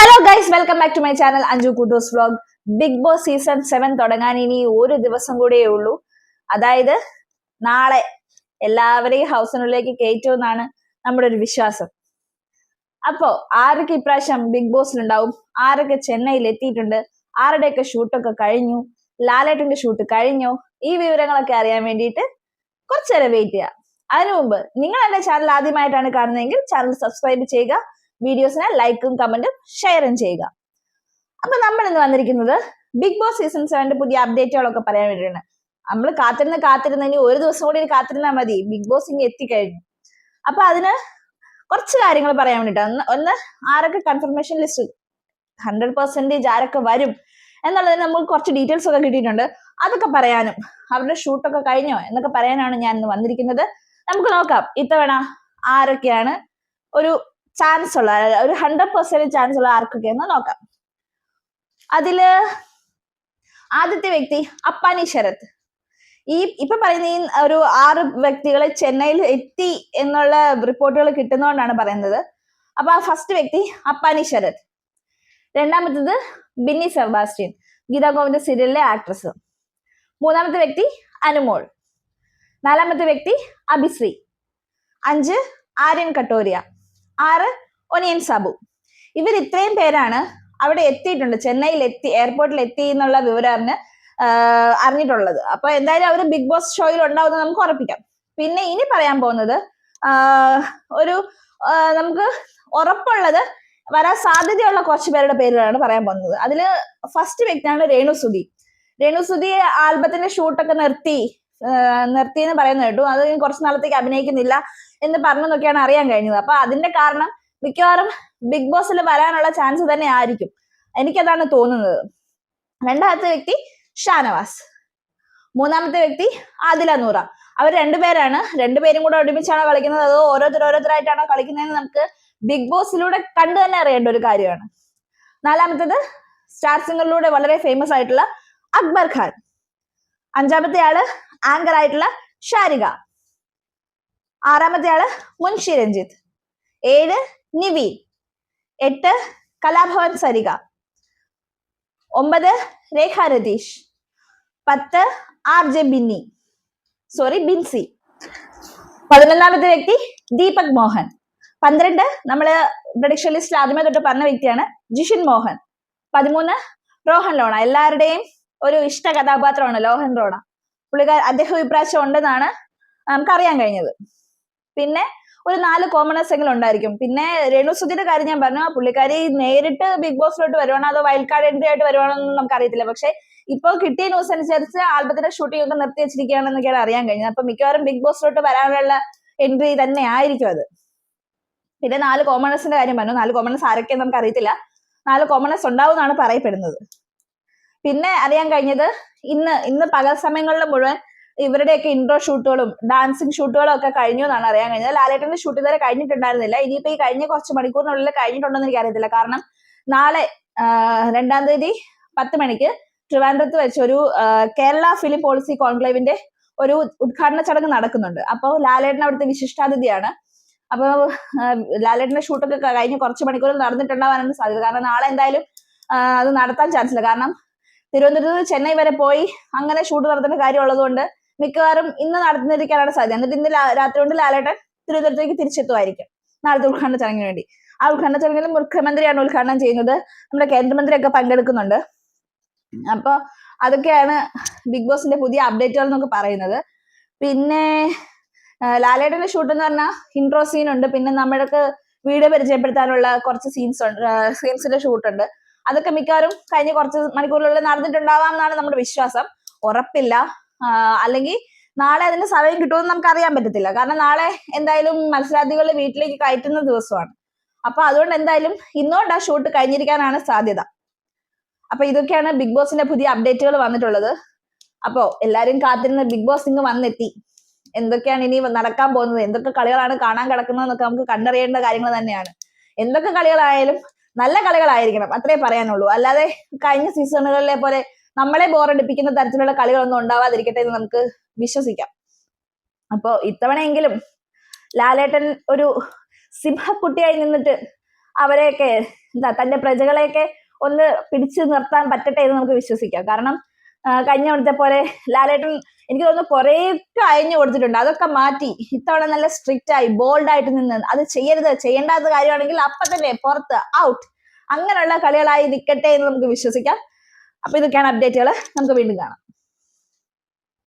Hello guys welcome back to my channel Anju Kuttoos vlog Big Boss season seven തുടങ്ങാൻ ഇനി ഒരു ദിവസം കൂടിയേ ഉള്ളൂ. അതായത് നാളെ എല്ലാവരെയും ഹൗസിനുള്ളിലേക്ക് കയറ്റുമെന്നാണ് നമ്മുടെ ഒരു വിശ്വാസം. അപ്പോ ആരൊക്കെ ഇപ്രാവശ്യം ബിഗ് ബോസിലുണ്ടാവും ആരൊക്കെ ചെന്നൈയിൽ എത്തിയിട്ടുണ്ട്? ആരുടെയൊക്കെ ഷൂട്ടൊക്കെ കഴിഞ്ഞു? ലാലേട്ടന്റെ ഷൂട്ട് കഴിഞ്ഞു? ഈ വിവരങ്ങളൊക്കെ അറിയാൻ വേണ്ടിയിട്ട് കുറച്ചു നേരം വെയിറ്റ് ചെയ്യാം. അതിനു മുമ്പ് നിങ്ങൾ എന്റെ ചാനൽ ആദ്യമായിട്ടാണ് കാണുന്നതെങ്കിൽ ചാനൽ സബ്സ്ക്രൈബ് ചെയ്യുക. വീഡിയോസിനെ ലൈക്കും കമന്റും ഷെയറും ചെയ്യുക. അപ്പൊ നമ്മൾ ഇന്ന് വന്നിരിക്കുന്നത് ബിഗ് ബോസ് സീസൺ സെവന്റെ പുതിയ അപ്ഡേറ്റുകളൊക്കെ പറയാൻ വേണ്ടിയിട്ടാണ്. നമ്മൾ കാത്തിരുന്ന് കാത്തിരുന്ന് ഇനി ഒരു ദിവസം കൂടി കാത്തിരുന്നാൽ മതി. ബിഗ് ബോസ് ഇനി എത്തിക്കഴിഞ്ഞു. അപ്പൊ അതിന് കുറച്ച് കാര്യങ്ങൾ പറയാൻ വേണ്ടിട്ടാണ് ഒന്ന് ഒന്ന് ആരൊക്കെ കൺഫർമേഷൻ ലിസ്റ്റ് ഹൺഡ്രഡ് പെർസെന്റേജ് ആരൊക്കെ വരും എന്നുള്ളതിന് നമുക്ക് കുറച്ച് ഡീറ്റെയിൽസ് ഒക്കെ കിട്ടിയിട്ടുണ്ട്. അതൊക്കെ പറയാനും അവരുടെ ഷൂട്ടൊക്കെ കഴിഞ്ഞോ എന്നൊക്കെ പറയാനാണ് ഞാൻ ഇന്ന് വന്നിരിക്കുന്നത്. നമുക്ക് നോക്കാം ഇത്തവണ ആരൊക്കെയാണ് ഒരു ചാൻസ് ഉള്ള ഒരു ഹൺഡ്രഡ് പെർസെന്റ് ചാൻസ് ഉള്ള ആർക്കൊക്കെ എന്ന് നോക്കാം. അതിൽ ആദ്യത്തെ വ്യക്തി അപ്പാനി ശരത്. ഈ ഇപ്പൊ പറയുന്ന ഈ ഒരു ആറ് വ്യക്തികളെ ചെന്നൈയിൽ എത്തി എന്നുള്ള റിപ്പോർട്ടുകൾ കിട്ടുന്നതുകൊണ്ടാണ് പറയുന്നത്. അപ്പൊ ആ ഫസ്റ്റ് വ്യക്തി അപ്പാനി ശരത്. രണ്ടാമത്തത് ബിന്നി സെബാസ്റ്റ്യൻ ഗീതാ ഗോവിന്ദ സീരിയലിലെ ആക്ട്രസ് മൂന്നാമത്തെ വ്യക്തി അനുമോൾ. നാലാമത്തെ വ്യക്തി അഭിശ്രീ. അഞ്ച് ആര്യൻ കട്ടോരിയ. ആറ് ഒനിയൻ സാബു. ഇവർ ഇത്രയും പേരാണ് അവിടെ എത്തിയിട്ടുണ്ട്. ചെന്നൈയിൽ എത്തി എയർപോർട്ടിൽ എത്തി എന്നുള്ള വിവരം അറിഞ്ഞ് അറിഞ്ഞിട്ടുള്ളത്. അപ്പൊ എന്തായാലും അവർ ബിഗ് ബോസ് ഷോയിൽ ഉണ്ടാവുന്ന നമുക്ക് ഉറപ്പിക്കാം. പിന്നെ ഇനി പറയാൻ പോകുന്നത് ഒരു നമുക്ക് ഉറപ്പുള്ളത് വരാൻ സാധ്യതയുള്ള കുറച്ച് പേരുടെ പേരുകളാണ് പറയാൻ പോകുന്നത്. അതിൽ ഫസ്റ്റ് വ്യക്തിയാണ് രേണു സുധി. രേണു സുധി ആൽബത്തിന്റെ ഷൂട്ടൊക്കെ നിർത്തി ആഹ് നിർത്തി എന്ന് പറയുന്നത് കേട്ടു. അത് കുറച്ച് നാളത്തേക്ക് അഭിനയിക്കുന്നില്ല എന്ന് പറഞ്ഞെന്നൊക്കെയാണ് അറിയാൻ കഴിഞ്ഞത്. അപ്പൊ അതിന്റെ കാരണം മിക്കവാറും ബിഗ് ബോസിൽ വരാനുള്ള ചാൻസ് തന്നെ ആയിരിക്കും. എനിക്കതാണ് തോന്നുന്നത്. രണ്ടാമത്തെ വ്യക്തി ഷാനവാസ്. മൂന്നാമത്തെ വ്യക്തി ആദില നൂറ. അവർ രണ്ടുപേരാണ് രണ്ടുപേരും കൂടെ ഒരുമിച്ചാണോ കളിക്കുന്നത്? അതോ ഓരോരുത്തർ ഓരോരുത്തരായിട്ടാണോ കളിക്കുന്നതെന്ന് നമുക്ക് ബിഗ് ബോസിലൂടെ കണ്ടു തന്നെ അറിയേണ്ട ഒരു കാര്യമാണ്. നാലാമത്തേത് സ്റ്റാർ സിംഗറിലൂടെ വളരെ ഫേമസ് ആയിട്ടുള്ള അക്ബർ ഖാൻ. അഞ്ചാമത്തെ ആൾ ആങ്കർ ആയിട്ടുള്ള ഷാരിക. ആറാമത്തെ ആൾ മുൻഷി രഞ്ജിത്ത് ഏഴ് നിവി. എട്ട് കലാഭവൻ സരിക ഒമ്പത് രേഖ രതീഷ്. പത്ത് R J Binny. Sorry Binsy. പതിനൊന്നാമത്തെ വ്യക്തി ദീപക് മോഹൻ. പന്ത്രണ്ട് നമ്മൾ പ്രഡിക്ഷൻ ലിസ്റ്റിൽ ആദ്യമേ തൊട്ട് പറഞ്ഞ വ്യക്തിയാണ് ജിഷിൻ മോഹൻ. പതിമൂന്ന് റോഹൻ ലോണ. എല്ലാവരുടെയും ഒരു ഇഷ്ട കഥാപാത്രമാണ് ലോഹൻ റോണ. പുള്ളിക്കാർ അദ്ദേഹം ഇപ്രാവശ്യം ഉണ്ടെന്നാണ് നമുക്ക് അറിയാൻ കഴിഞ്ഞത്. പിന്നെ ഒരു നാല് കോമണേഴ്സ് എങ്കിലും ഉണ്ടായിരിക്കും. പിന്നെ രേണു സുധിയുടെ കാര്യം ഞാൻ പറഞ്ഞു പുള്ളിക്കാരി നേരിട്ട് ബിഗ് ബോസിലോട്ട് വരുവാണോ അതോ വൈൽഡ് കാർഡ് എൻട്രി ആയിട്ട് വരുവാണോന്നും നമുക്ക് അറിയത്തില്ല പക്ഷെ ഇപ്പോൾ കിട്ടിയ ന്യൂസ് അനുസരിച്ച് ആൽബത്തിന്റെ ഷൂട്ടിംഗ് ഒക്കെ നിർത്തി വെച്ചിരിക്കുകയാണെന്നൊക്കെയാണ് അറിയാൻ കഴിഞ്ഞത്. അപ്പൊ മിക്കവാറും ബിഗ് ബോസിലോട്ട് വരാനുള്ള എൻട്രി തന്നെ ആയിരിക്കും അത്. പിന്നെ നാല് കോമണേഴ്സിന്റെ കാര്യം പറഞ്ഞു. നാല് കോമണേഴ്സ് ആരൊക്കെയെന്ന് നമുക്ക് അറിയത്തില്ല നാല് കോമണേഴ്സ് ഉണ്ടാവും എന്നാണ് പറയപ്പെടുന്നത്. പിന്നെ അറിയാൻ കഴിഞ്ഞത് ഇന്ന് ഇന്ന് പകൽ സമയങ്ങളിൽ മുഴുവൻ ഇവരുടെയൊക്കെ ഇൻട്രോ ഷൂട്ടുകളും ഡാൻസിങ് ഷൂട്ടുകളും ഒക്കെ കഴിഞ്ഞു എന്നാണ് അറിയാൻ കഴിഞ്ഞത്. ലാലേട്ടന്റെ ഷൂട്ട് ഇതുവരെ കഴിഞ്ഞിട്ടുണ്ടായിരുന്നില്ല. ഇനിയിപ്പോ ഈ കഴിഞ്ഞ കുറച്ച് മണിക്കൂറിനുള്ളിൽ കഴിഞ്ഞിട്ടുണ്ടെന്ന് എനിക്ക് അറിയത്തില്ല കാരണം നാളെ രണ്ടാം തീയതി പത്ത് മണിക്ക് ട്രിവാൻഡ്രത്ത് വെച്ച് ഒരു കേരള ഫിലിം പോളിസി കോൺക്ലേവിന്റെ ഒരു ഉദ്ഘാടന ചടങ്ങ് നടക്കുന്നുണ്ട്. അപ്പോൾ ലാലേട്ടൻ അവിടുത്തെ വിശിഷ്ടാതിഥിയാണ്. അപ്പൊ ലാലേട്ടന്റെ ഷൂട്ടൊക്കെ കഴിഞ്ഞ് കുറച്ച് മണിക്കൂറിൽ നടന്നിട്ടുണ്ടാവാനാണ് സാധ്യത കാരണം നാളെ എന്തായാലും അത് നടത്താൻ ചാൻസ് ഇല്ല. കാരണം തിരുവനന്തപുരത്ത് നിന്ന് ചെന്നൈ വരെ പോയി അങ്ങനെ ഷൂട്ട് നടത്തേണ്ട കാര്യം ഉള്ളതുകൊണ്ട് മിക്കവാറും ഇന്ന് നടന്നിരിക്കാനാണ് സാധ്യത. എന്നിട്ട് ഇന്ന് രാത്രി കൊണ്ട് ലാലേട്ടൻ തിരുവനന്തപുരത്തേക്ക് തിരിച്ചെത്തുമായിരിക്കും. നാളത്തെ ഉദ്ഘാടന ചടങ്ങിന് വേണ്ടി. ആ ഉദ്ഘാടന ചടങ്ങിൽ മുഖ്യമന്ത്രിയാണ് ഉദ്ഘാടനം ചെയ്യുന്നത്. നമ്മുടെ കേന്ദ്രമന്ത്രിയൊക്കെ പങ്കെടുക്കുന്നുണ്ട്. അപ്പൊ അതൊക്കെയാണ് ബിഗ് ബോസിന്റെ പുതിയ അപ്ഡേറ്റുകൾ എന്നൊക്കെ പറയുന്നത്. പിന്നെ ലാലേട്ടന്റെ ഷൂട്ട് എന്ന് പറഞ്ഞാൽ ഇൻട്രോ സീൻ ഉണ്ട്. പിന്നെ നമ്മൾക്ക് വീഡിയോ പരിചയപ്പെടുത്താനുള്ള കുറച്ച് സീൻസ് ഉണ്ട്. സീൻസിന്റെ ഷൂട്ട് ഉണ്ട്. അതൊക്കെ മിക്കവാറും കഴിഞ്ഞ കുറച്ച് മണിക്കൂറിലുള്ള നടന്നിട്ടുണ്ടാവാം എന്നാണ് നമ്മുടെ വിശ്വാസം. ഉറപ്പില്ല. അല്ലെങ്കിൽ നാളെ അതിന് സമയം കിട്ടുമെന്ന് നമുക്ക് അറിയാൻ പറ്റത്തില്ല. കാരണം നാളെ എന്തായാലും മത്സരാർത്ഥികളെ വീട്ടിലേക്ക് കയറ്റുന്ന ദിവസമാണ്. അപ്പൊ അതുകൊണ്ട് എന്തായാലും ഇന്നുകൊണ്ട് ആ ഷൂട്ട് കഴിഞ്ഞിരിക്കാനാണ് സാധ്യത. അപ്പൊ ഇതൊക്കെയാണ് ബിഗ് ബോസിന്റെ പുതിയ അപ്ഡേറ്റുകൾ വന്നിട്ടുള്ളത്. അപ്പോ എല്ലാരും കാത്തിരുന്ന ബിഗ് ബോസ് ഇങ്ങ് വന്നെത്തി. എന്തൊക്കെയാണ് ഇനി നടക്കാൻ പോകുന്നത്? എന്തൊക്കെ കളികളാണ് കാണാൻ കിടക്കുന്നത് എന്നൊക്കെ നമുക്ക് കണ്ടറിയേണ്ട കാര്യങ്ങൾ തന്നെയാണ്. എന്തൊക്കെ കളികളായാലും നല്ല കളികളായിരിക്കണം അത്രേ പറയാനുള്ളൂ. അല്ലാതെ കഴിഞ്ഞ സീസണുകളിലെ പോലെ നമ്മളെ ബോറടിപ്പിക്കുന്ന തരത്തിലുള്ള കളികളൊന്നും ഉണ്ടാവാതിരിക്കട്ടെ എന്ന് നമുക്ക് വിശ്വസിക്കാം. അപ്പോ ഇത്തവണയെങ്കിലും ലാലേട്ടൻ ഒരു സിംഹക്കുട്ടിയായി നിന്നിട്ട് അവരെയൊക്കെ എന്താ തന്റെ പ്രജകളെയൊക്കെ ഒന്ന് പിടിച്ചു നിർത്താൻ പറ്റട്ടെ എന്ന് നമുക്ക് വിശ്വസിക്കാം. കാരണം കഴിഞ്ഞ അവിടുത്തെ പോലെ ലാലേട്ടൻ എനിക്ക് തോന്നുന്നു കുറേയൊക്കെ അയഞ്ഞു കൊടുത്തിട്ടുണ്ട്. അതൊക്കെ മാറ്റി. ഇത്തവണ നല്ല സ്ട്രിക്റ്റ് ആയി ബോൾഡ് ആയിട്ട് നിന്ന് അത് ചെയ്യരുത് ചെയ്യേണ്ടാത്ത കാര്യമാണെങ്കിൽ അപ്പൊ തന്നെ പുറത്ത് ഔട്ട് അങ്ങനെയുള്ള കളികളായി നിൽക്കട്ടെ എന്ന് നമുക്ക് വിശ്വസിക്കാം. അപ്പൊ ഇതൊക്കെയാണ് അപ്ഡേറ്റുകൾ നമുക്ക് വീണ്ടും കാണാം.